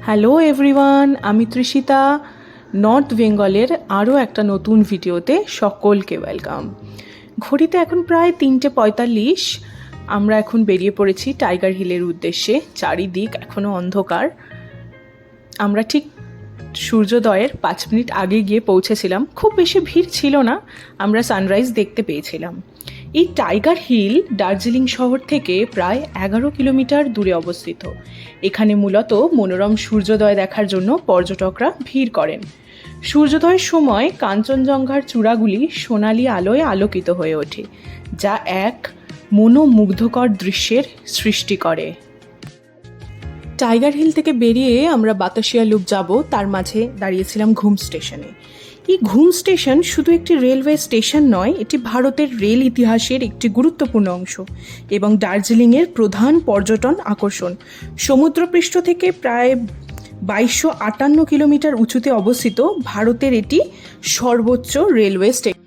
Hello everyone আমি Trishita. North বেঙ্গলের আরও একটা নতুন ভিডিওতে সকলকে ওয়েলকাম ঘড়িতে এখন প্রায় তিনটে পঁয়তাল্লিশ। আমরা এখন বেরিয়ে পড়েছি টাইগার হিলের উদ্দেশ্যে। চারিদিক এখনও অন্ধকার। আমরা ঠিক সূর্যোদয়ের পাঁচ মিনিট আগে গিয়ে পৌঁছেছিলাম। খুব বেশি ভিড় ছিল না। আমরা সানরাইজ দেখতে পেয়েছিলাম। এই টাইগার হিল দার্জিলিং শহর থেকে প্রায় এগারো কিলোমিটার দূরে অবস্থিত। এখানে মূলত মনোরম সূর্যোদয় দেখার জন্য পর্যটকরা ভিড় করেন। সূর্যোদয়ের সময় কাঞ্চনজঙ্ঘার চূড়াগুলি সোনালি আলোয় আলোকিত হয়ে ওঠে, যা এক মনোমুগ্ধকর দৃশ্যের সৃষ্টি করে। টাইগার হিল থেকে বেরিয়ে আমরা বাতাসিয়া লুপ যাব, তার মাঝে দাঁড়িয়েছিলাম ঘুম স্টেশনে। এই ঘুম স্টেশন? শুধু একটি রেলওয়ে স্টেশন নয়, এটি ভারতের রেল ইতিহাসের একটি গুরুত্বপূর্ণ অংশ এবং দার্জিলিংয়ের প্রধান পর্যটন আকর্ষণ। সমুদ্রপৃষ্ঠ থেকে প্রায় বাইশশো আটান্ন কিলোমিটার উঁচুতে অবস্থিত ভারতের এটি সর্বোচ্চ রেলওয়ে স্টেশন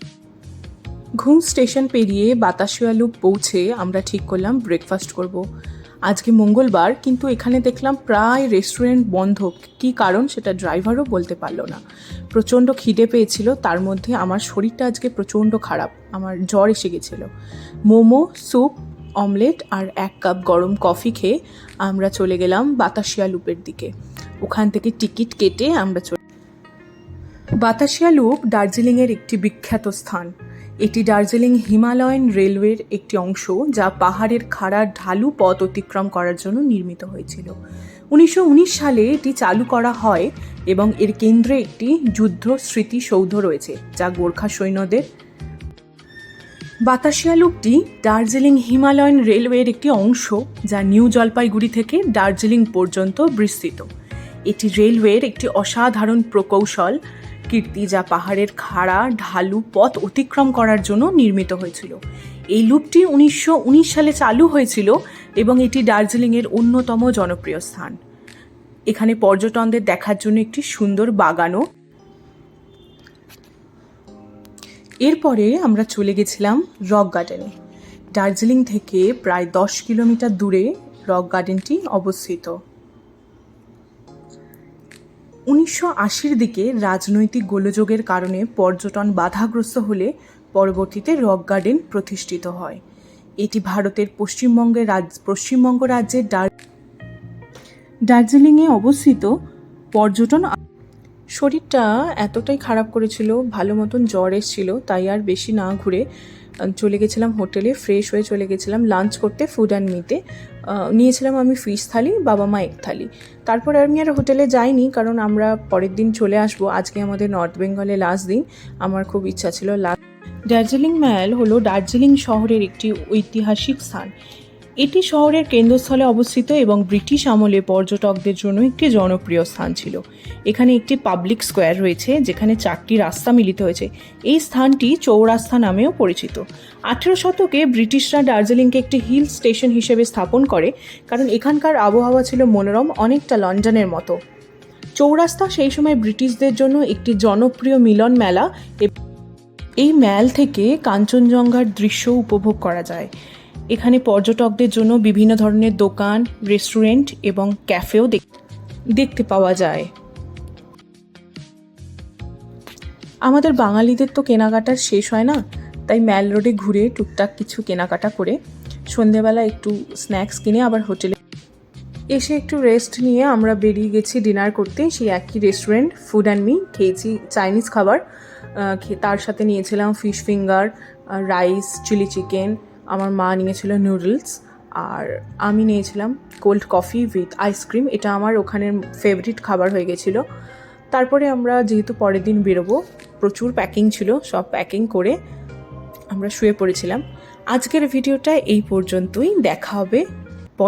ঘুম স্টেশন পেরিয়ে বাতাসিয়া লুপ পৌঁছে আমরা ঠিক করলাম ব্রেকফাস্ট করব। আজকে মঙ্গলবার, কিন্তু এখানে দেখলাম প্রায় রেস্টুরেন্ট বন্ধ। কী কারণ সেটা ড্রাইভারও বলতে পারল না। প্রচণ্ড খিদে পেয়েছিল, তার মধ্যে আমার শরীরটা আজকে প্রচণ্ড খারাপ। আমার জ্বর এসে গেছিল। মোমো, স্যুপ, অমলেট আর এক কাপ গরম কফি খেয়ে আমরা চলে গেলাম বাতাসিয়া লুপের দিকে। ওখান থেকে টিকিট কেটে আমরা চলে বাতাসিয়া লুপ দার্জিলিংয়ের একটি বিখ্যাত স্থান। এটি দার্জিলিং হিমালয়ান রেলওয়ের একটি অংশ যা পাহাড়ের খাড়া ঢালু পথ অতিক্রম করার জন্য নির্মিত হয়েছিল। উনিশশো উনিশ সালে এটি চালু করা হয় এবং এর কেন্দ্রে একটি যুদ্ধ স্মৃতিসৌধ রয়েছে যা গোর্খা সৈন্যদের। বাতাসিয়া লুপটি দার্জিলিং হিমালয়ান রেলওয়ের একটি অংশ যা নিউ জলপাইগুড়ি থেকে দার্জিলিং পর্যন্ত বিস্তৃত। এটি রেলওয়ের একটি অসাধারণ প্রকৌশল কীর্তি যা পাহাড়ের খাড়া, ঢালু পথ অতিক্রম করার জন্য নির্মিত হয়েছিল। এই লুপটি উনিশশো উনিশ সালে চালু হয়েছিল এবং এটি দার্জিলিংয়ের অন্যতম জনপ্রিয় স্থান। এখানে পর্যটনদের দেখার জন্য একটি সুন্দর বাগানও। এরপরে আমরা চলে গেছিলাম রক গার্ডেনে। দার্জিলিং থেকে প্রায় দশ কিলোমিটার দূরে রক গার্ডেনটি অবস্থিত। উনিশশো আশির দিকে রাজনৈতিক গোলযোগের কারণে পর্যটন বাধাগ্রস্ত হলে পরবর্তীতে রক গার্ডেন প্রতিষ্ঠিত হয়। এটি ভারতের পশ্চিমবঙ্গের রাজ, পশ্চিমবঙ্গ রাজ্যের দার্জিলিংয়ে অবস্থিত পর্যটন শরীরটা এতটাই খারাপ করেছিল, ভালো মতন জ্বর এসেছিল, তাই আর বেশি না ঘুরে চলে গেছিলাম হোটেলে ফ্রেশ হয়ে চলে গেছিলাম লাঞ্চ করতে ফুড অ্যান্ড মিতে নিয়েছিলাম আমি ফিশ থালি, বাবা মা এক থালি। তারপর আমি আর হোটেলে যাইনি, কারণ আমরা পরের দিন চলে আসব। আজকে আমাদের নর্থ বেঙ্গলে লাস্ট দিন, আমার খুব ইচ্ছা ছিল লাস্ট দার্জিলিং ম্যাল হলো দার্জিলিং শহরের একটি ঐতিহাসিক স্থান। এটি শহরের কেন্দ্রস্থলে অবস্থিত এবং ব্রিটিশ আমলে পর্যটকদের জন্য একটি জনপ্রিয় স্থান ছিল। এখানে একটি পাবলিক স্কোয়ার রয়েছে, যেখানে চারটি রাস্তা মিলিত হয়েছে। এই স্থানটি চৌরাস্তা নামেও পরিচিত। আঠেরো শতকে ব্রিটিশরা দার্জিলিংকে একটি হিল স্টেশন হিসেবে স্থাপন করে, কারণ এখানকার আবহাওয়া ছিল মনোরম, অনেকটা লন্ডনের মতো। চৌরাস্তা সেই সময় ব্রিটিশদের জন্য একটি জনপ্রিয় মিলন মেলা। এই ম্যাল থেকে কাঞ্চনজঙ্ঘার দৃশ্য উপভোগ করা যায়। এখানে পর্যটকদের জন্য বিভিন্ন ধরনের দোকান রেস্টুরেন্ট এবং ক্যাফেও দেখ- দেখতে পাওয়া যায়। আমাদের বাঙালিদের তো কেনাকাটার শেষ হয় না, তাই ম্যাল রোডে ঘুরে টুকটাক কিছু কেনাকাটা করে সন্ধেবেলা একটু স্ন্যাক্স কিনে আবার হোটেলে এসে একটু রেস্ট নিয়ে আমরা বেরিয়ে গেছি ডিনার করতে। সেই একই রেস্টুরেন্ট ফুড অ্যান্ড মি খেয়েছি চাইনিজ খাবার। তার সাথে নিয়েছিলাম fish finger rice chilli chicken আমার মা নিয়েছিল নুডলস আর আমি নিয়েছিলাম কোল্ড কফি উইথ আইসক্রিম এটা আমার ওখানের ফেভারিট খাবার হয়ে গেছিল। তারপরে আমরা যেহেতু পরের দিন বেরোবো, প্রচুর প্যাকিং ছিল, সব প্যাকিং করে আমরা শুয়ে পড়েছিলাম। আজকের ভিডিওটা এই পর্যন্তই। দেখা হবে